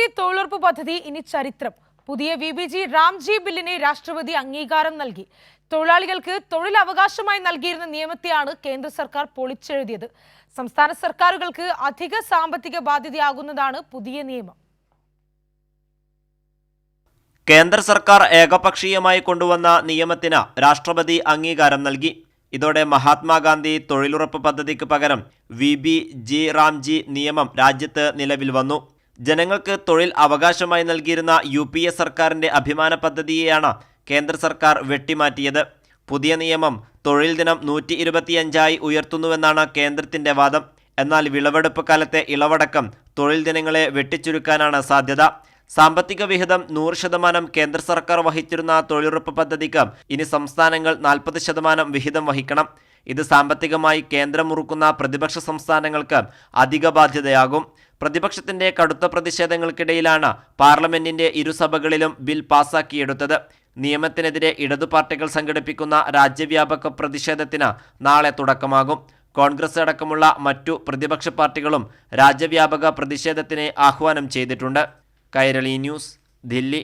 മഹാത്മാഗാന്ധി തൊഴിലുറപ്പ് പദ്ധതി ഇനി ചരിത്രം. പുതിയ വി ബി ജി രാംജി ബില്ലിന് രാഷ്ട്രപതി അംഗീകാരം നൽകി. തൊഴിലാളികൾക്ക് തൊഴിൽ അവകാശമായി നൽകിയിരുന്ന നിയമത്തെയാണ് കേന്ദ്ര സർക്കാർ പൊളിച്ചെഴുതിയത്. സംസ്ഥാന സർക്കാരുകൾക്ക് അധിക സാമ്പത്തിക ബാധ്യതയാകുന്നതാണ് പുതിയ നിയമം. കേന്ദ്ര സർക്കാർ ഏകപക്ഷീയമായി കൊണ്ടുവന്ന നിയമത്തിന് രാഷ്ട്രപതി അംഗീകാരം നൽകി. ഇതോടെ മഹാത്മാഗാന്ധി തൊഴിലുറപ്പ് പദ്ധതിക്ക് പകരം വി ബി ജി റാംജി നിയമം രാജ്യത്ത് നിലവിൽ വന്നു. ജനങ്ങൾക്ക് തൊഴിൽ അവകാശമായി നൽകിയിരുന്ന യു പി എ സർക്കാരിന്റെ അഭിമാന പദ്ധതിയെയാണ് കേന്ദ്ര സർക്കാർ വെട്ടിമാറ്റിയത്. പുതിയ നിയമം തൊഴിൽ ദിനം നൂറ്റി ഇരുപത്തിയഞ്ചായി ഉയർത്തുന്നുവെന്നാണ് കേന്ദ്രത്തിന്റെ വാദം. എന്നാൽ വിളവെടുപ്പ് കാലത്തെ ഇളവടക്കം തൊഴിൽ ദിനങ്ങളെ വെട്ടിച്ചുരുക്കാനാണ് സാധ്യത. സാമ്പത്തിക വിഹിതം നൂറ് ശതമാനം കേന്ദ്ര സർക്കാർ വഹിച്ചിരുന്ന തൊഴിലുറപ്പ് പദ്ധതിക്ക് ഇനി സംസ്ഥാനങ്ങൾ നാൽപ്പത് ശതമാനം വിഹിതം വഹിക്കണം. ഇത് സാമ്പത്തികമായി കേന്ദ്രം മുറുക്കുന്ന പ്രതിപക്ഷ സംസ്ഥാനങ്ങൾക്ക് അധിക ബാധ്യതയാകും. പ്രതിപക്ഷത്തിന്റെ കടുത്ത പ്രതിഷേധങ്ങൾക്കിടയിലാണ് പാർലമെന്റിന്റെ ഇരുസഭകളിലും ബിൽ പാസാക്കിയെടുത്തത്. നിയമത്തിനെതിരെ ഇടതു പാർട്ടികൾ സംഘടിപ്പിക്കുന്ന രാജ്യവ്യാപക പ്രതിഷേധത്തിന് നാളെ തുടക്കമാകും. കോൺഗ്രസ് അടക്കമുള്ള മറ്റു പ്രതിപക്ഷ പാർട്ടികളും രാജ്യവ്യാപക പ്രതിഷേധത്തിന് ആഹ്വാനം ചെയ്തിട്ടുണ്ട്. കൈരളി ന്യൂസ് ദില്ലി.